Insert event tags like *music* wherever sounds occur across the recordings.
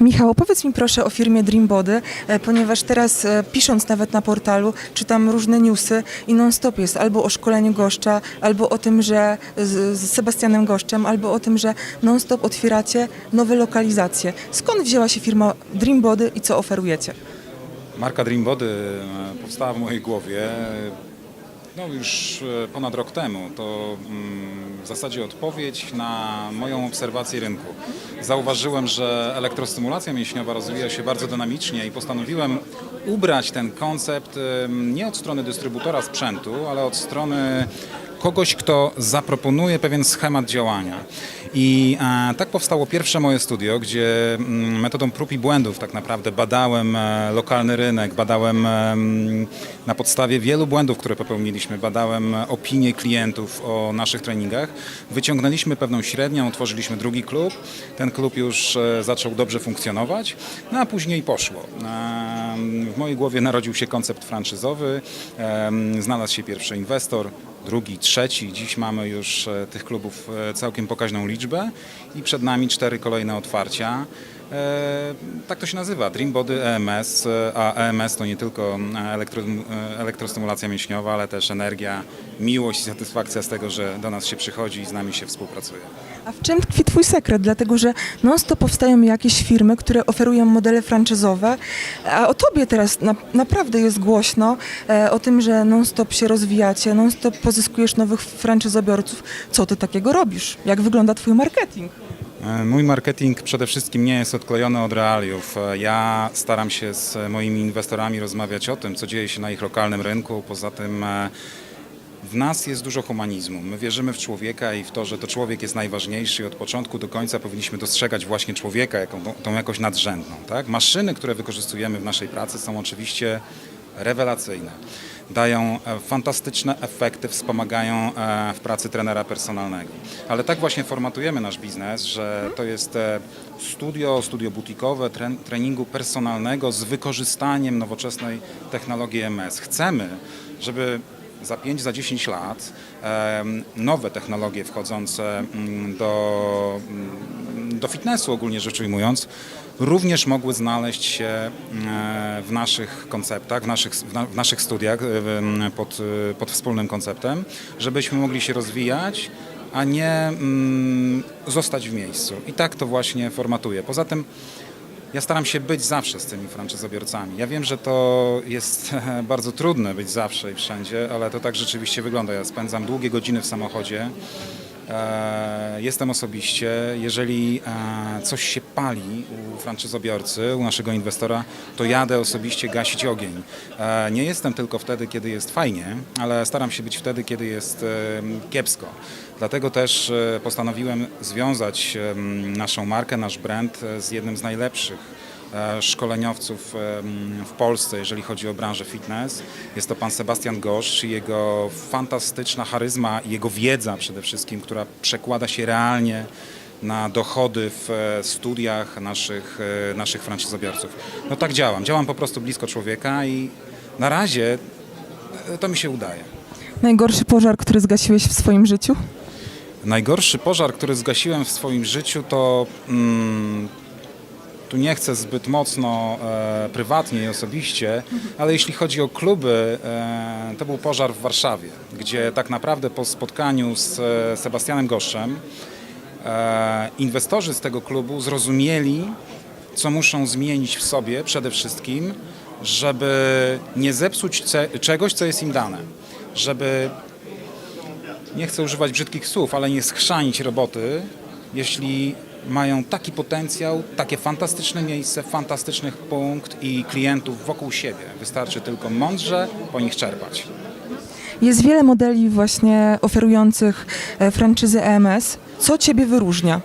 Michał, opowiedz mi proszę o firmie Dreambody, e, ponieważ teraz e, pisząc nawet na portalu, czytam różne newsy i non-stop jest albo o szkoleniu goszcza, albo o tym, że z, Sebastianem Goszczem, albo o tym, że non-stop otwieracie nowe lokalizacje. Skąd wzięła się firma Dreambody i co oferujecie? Marka Dreambody e, powstała w mojej głowie no już ponad rok temu. To mm, w zasadzie odpowiedź na moją obserwację rynku. Zauważyłem, że elektrostymulacja mięśniowa rozwija się bardzo dynamicznie i postanowiłem ubrać ten koncept nie od strony dystrybutora sprzętu, ale od strony kogoś, kto zaproponuje pewien schemat działania. I e, tak powstało pierwsze moje studio, gdzie mm, metodą prób i błędów tak naprawdę badałem e, lokalny rynek, badałem na podstawie wielu błędów, które popełniliśmy, badałem e, opinie klientów o naszych treningach. Wyciągnęliśmy pewną średnią, utworzyliśmy drugi klub. Ten klub już zaczął dobrze funkcjonować, no a później poszło. W mojej głowie narodził się koncept franczyzowy, znalazł się pierwszy inwestor, drugi, trzeci. Dziś mamy już e, tych klubów e, całkiem pokaźną liczbę i przed nami cztery kolejne otwarcia. E, tak to się nazywa, Dream Body EMS, e, a EMS to nie tylko e, elektro, elektrostymulacja mięśniowa, ale też energia, miłość i satysfakcja z tego, że do nas się przychodzi i z nami się współpracuje. A w czym tkwi Twój sekret? Dlatego, że non-stop powstają jakieś firmy, które oferują modele franczyzowe, a o Tobie teraz na, naprawdę jest głośno, o tym, że non-stop się rozwijacie, non-stop pozyskujesz nowych franczyzobiorców. Co Ty takiego robisz? Jak wygląda Twój marketing? E, Mój marketing przede wszystkim nie jest odklejony od realiów. E, Ja staram się z moimi inwestorami rozmawiać o tym, co dzieje się na ich lokalnym rynku. Poza tym e, w nas jest dużo humanizmu. My wierzymy w człowieka i w to, że to człowiek jest najważniejszy i od początku do końca powinniśmy dostrzegać właśnie człowieka jako tą, tą jakość nadrzędną. Tak? Maszyny, które wykorzystujemy w naszej pracy są oczywiście rewelacyjne. Dają e, fantastyczne efekty, wspomagają e, w pracy trenera personalnego. Ale tak właśnie formatujemy nasz biznes, że to jest e, studio, studio butikowe tren, treningu personalnego z wykorzystaniem nowoczesnej technologii MS. Chcemy, żeby za 5, za 10 lat nowe technologie wchodzące mm, do, mm, do fitnessu ogólnie rzecz ujmując, również mogły znaleźć się e, w naszych konceptach, w naszych, w na- w naszych studiach e, pod, e, pod wspólnym konceptem, żebyśmy mogli się rozwijać, a nie mm, zostać w miejscu. I tak to właśnie formatuje. Poza tym ja staram się być zawsze z tymi franczyzobiorcami. Ja wiem, że to jest *laughs* bardzo trudne być zawsze i wszędzie, ale to tak rzeczywiście wygląda. Ja spędzam długie godziny w samochodzie. E, Jestem osobiście. Jeżeli e, coś się pali u franczyzobiorcy, u naszego inwestora, to jadę osobiście gasić ogień. E, Nie jestem tylko wtedy, kiedy jest fajnie, ale staram się być wtedy, kiedy jest kiepsko. Dlatego też postanowiłem związać naszą markę, nasz brand z jednym z najlepszych szkoleniowców em, w Polsce, jeżeli chodzi o branżę fitness. Jest to pan Sebastian Gosz i jego fantastyczna charyzma i jego wiedza przede wszystkim, która przekłada się realnie na dochody w e, studiach naszych, e, naszych franczyzobiorców. No tak działam. Działam po prostu blisko człowieka i na razie e, to mi się udaje. Najgorszy pożar, który zgasiłeś w swoim życiu? Najgorszy pożar, który zgasiłem w swoim życiu, to mm, tu nie chcę zbyt mocno e, prywatnie i osobiście, ale jeśli chodzi o kluby, e, to był pożar w Warszawie, gdzie tak naprawdę po spotkaniu z e, Sebastianem Goszczem e, inwestorzy z tego klubu zrozumieli, co muszą zmienić w sobie przede wszystkim, żeby nie zepsuć czegoś, co jest im dane. Żeby nie chcę używać brzydkich słów, ale nie schrzanić roboty, jeśli mają taki potencjał, takie fantastyczne miejsce, fantastyczny punkt i klientów wokół siebie. Wystarczy tylko mądrze po nich czerpać. Jest wiele modeli właśnie oferujących e, franczyzy EMS. Co Ciebie wyróżnia?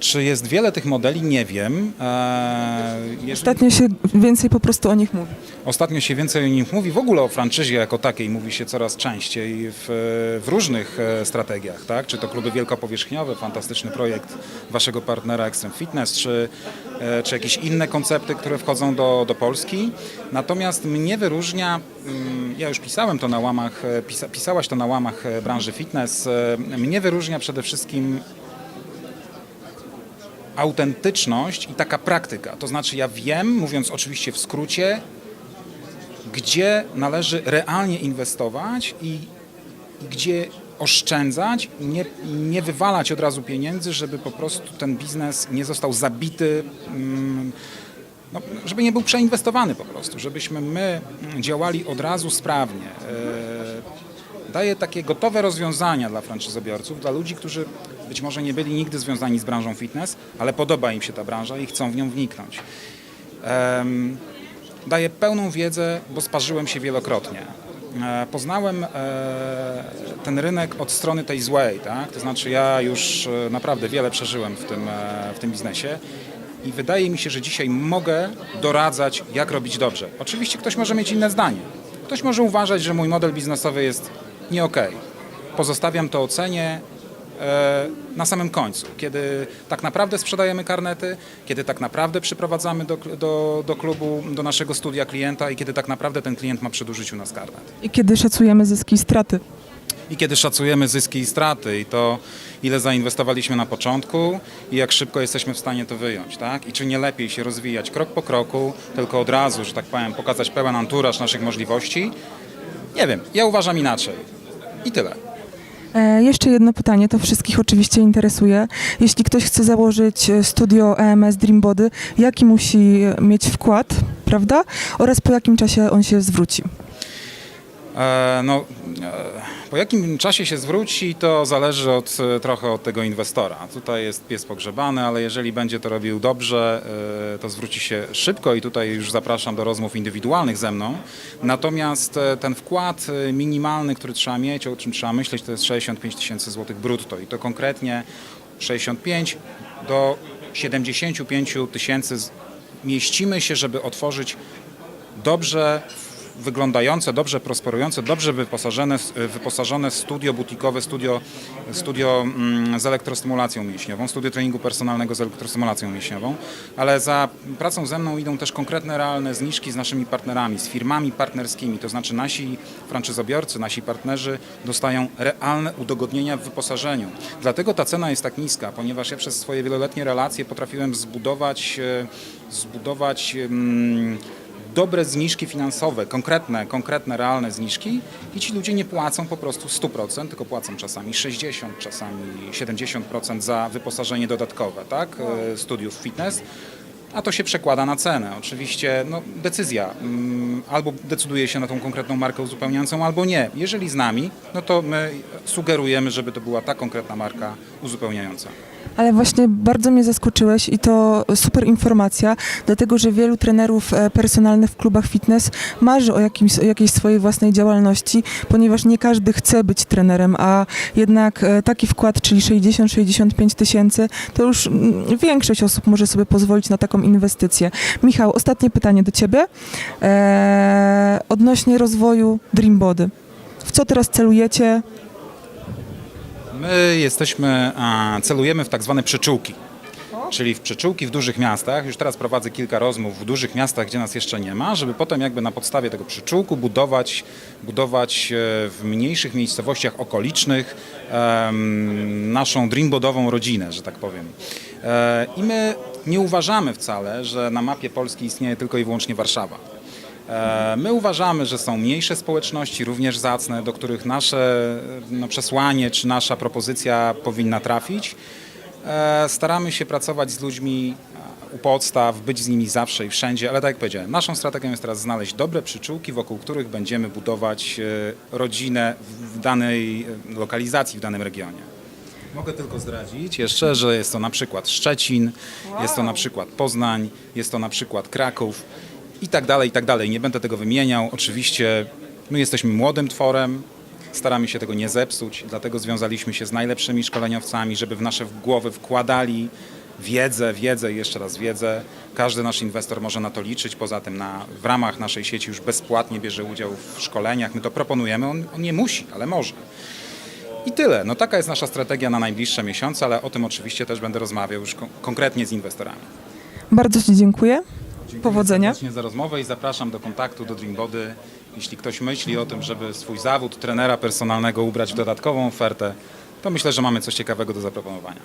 Czy jest wiele tych modeli? Nie wiem. Eee, jeżeli- Ostatnio się więcej po prostu o nich mówi. Ostatnio się więcej o nich mówi, w ogóle o franczyzie jako takiej mówi się coraz częściej w, w różnych e, strategiach, tak? Czy to kluby wielkopowierzchniowe, fantastyczny projekt waszego partnera Extreme Fitness, czy, e, czy jakieś inne koncepty, które wchodzą do, do Polski. Natomiast mnie wyróżnia, mm, ja już pisałem to na łamach, e, pisa, pisałaś to na łamach branży fitness, mnie wyróżnia przede wszystkim autentyczność i taka praktyka. To znaczy ja wiem, mówiąc oczywiście w skrócie, gdzie należy realnie inwestować i, gdzie oszczędzać nie, nie wywalać od razu pieniędzy, żeby po prostu ten biznes nie został zabity, mm, no, żeby nie był przeinwestowany po prostu, żebyśmy my działali od razu sprawnie. E, Daje takie gotowe rozwiązania dla franczyzobiorców, dla ludzi, którzy być może nie byli nigdy związani z branżą fitness, ale podoba im się ta branża i chcą w nią wniknąć. Daję pełną wiedzę, bo sparzyłem się wielokrotnie. E, Poznałem e, ten rynek od strony tej złej, tak? to znaczy ja już e, naprawdę wiele przeżyłem w tym, w tym biznesie i wydaje mi się, że dzisiaj mogę doradzać, jak robić dobrze. Oczywiście ktoś może mieć inne zdanie. Ktoś może uważać, że mój model biznesowy jest nie okej. Pozostawiam to ocenie na samym końcu, kiedy tak naprawdę sprzedajemy karnety, kiedy tak naprawdę przyprowadzamy do, do, do klubu, do naszego studia klienta i kiedy tak naprawdę ten klient ma przy użyciu nas karnet. I kiedy szacujemy zyski i straty? I kiedy szacujemy zyski i straty i to, ile zainwestowaliśmy na początku i jak szybko jesteśmy w stanie to wyjąć, tak? I czy nie lepiej się rozwijać krok po kroku, tylko od razu, że tak powiem, pokazać pełen anturaż naszych możliwości? Nie wiem, ja uważam inaczej. I tyle. E, jeszcze jedno pytanie, to wszystkich oczywiście interesuje. Jeśli ktoś chce założyć e, studio EMS Dreambody, jaki musi mieć wkład, prawda? Oraz po jakim czasie on się zwróci? E, no, e, po jakim czasie się zwróci, to zależy od, e, trochę od tego inwestora. Tutaj jest pies pogrzebany, ale jeżeli będzie to robił dobrze, to zwróci się szybko i tutaj już zapraszam do rozmów indywidualnych ze mną. Natomiast ten wkład minimalny, który trzeba mieć, o czym trzeba myśleć, to jest 65 tysięcy złotych brutto i to konkretnie 65 do 75 tysięcy mieścimy się, żeby otworzyć dobrze wyglądające, dobrze prosperujące, dobrze wyposażone, wyposażone studio butikowe, studio, studio mm, z elektrostymulacją mięśniową, studio treningu personalnego z elektrostymulacją mięśniową, ale za pracą ze mną idą też konkretne, realne zniżki z naszymi partnerami, z firmami partnerskimi, to znaczy nasi franczyzobiorcy, nasi partnerzy dostają realne udogodnienia w wyposażeniu. Dlatego ta cena jest tak niska, ponieważ ja przez swoje wieloletnie relacje potrafiłem zbudować, e, zbudować mm, dobre zniżki finansowe, konkretne, konkretne, realne zniżki i ci ludzie nie płacą po prostu 100%, tylko płacą czasami 60%, czasami 70% za wyposażenie dodatkowe, tak, e, studiów fitness. A to się przekłada na cenę. Oczywiście no, decyzja. mm, Albo decyduje się na tą konkretną markę uzupełniającą, albo nie. Jeżeli z nami, no to my sugerujemy, żeby to była ta konkretna marka uzupełniająca. Ale właśnie bardzo mnie zaskoczyłeś i to super informacja, dlatego że wielu trenerów e, personalnych w klubach fitness marzy o, jakimś, o jakiejś swojej własnej działalności, ponieważ nie każdy chce być trenerem, a jednak e, taki wkład, czyli 60-65 tysięcy, to już mm, większość osób może sobie pozwolić na taką inwestycję. Michał, ostatnie pytanie do Ciebie e, odnośnie rozwoju Dreambody. W co teraz celujecie? My jesteśmy, celujemy w tak zwane przyczółki. Czyli w przyczółki w dużych miastach. Już teraz prowadzę kilka rozmów w dużych miastach, gdzie nas jeszcze nie ma, żeby potem jakby na podstawie tego przyczółku budować, budować e, w mniejszych miejscowościach okolicznych naszą dreambodową rodzinę, że tak powiem. E, I my nie uważamy wcale, że na mapie Polski istnieje tylko i wyłącznie Warszawa. E, My uważamy, że są mniejsze społeczności, również zacne, do których nasze no, przesłanie czy nasza propozycja powinna trafić. E, Staramy się pracować z ludźmi e, u podstaw, być z nimi zawsze i wszędzie, ale tak jak powiedziałem, naszą strategią jest teraz znaleźć dobre przyczółki, wokół których będziemy budować rodzinę w danej lokalizacji, w danym regionie. Mogę tylko zdradzić jeszcze, że jest to na przykład Szczecin, jest to na przykład Poznań, jest to na przykład Kraków i tak dalej, i tak dalej. Nie będę tego wymieniał. Oczywiście my jesteśmy młodym tworem, staramy się tego nie zepsuć, dlatego związaliśmy się z najlepszymi szkoleniowcami, żeby w nasze głowy wkładali wiedzę, wiedzę i jeszcze raz wiedzę. Każdy nasz inwestor może na to liczyć. Poza tym na, w ramach naszej sieci już bezpłatnie bierze udział w szkoleniach. My to proponujemy. On, on nie musi, ale może. I tyle. No taka jest nasza strategia na najbliższe miesiące, ale o tym oczywiście też będę rozmawiał już kon- konkretnie z inwestorami. Bardzo Ci dziękuję. Powodzenia. serdecznie za rozmowę i zapraszam do kontaktu do Dreambody. Jeśli ktoś myśli o tym, żeby swój zawód trenera personalnego ubrać w dodatkową ofertę, to myślę, że mamy coś ciekawego do zaproponowania.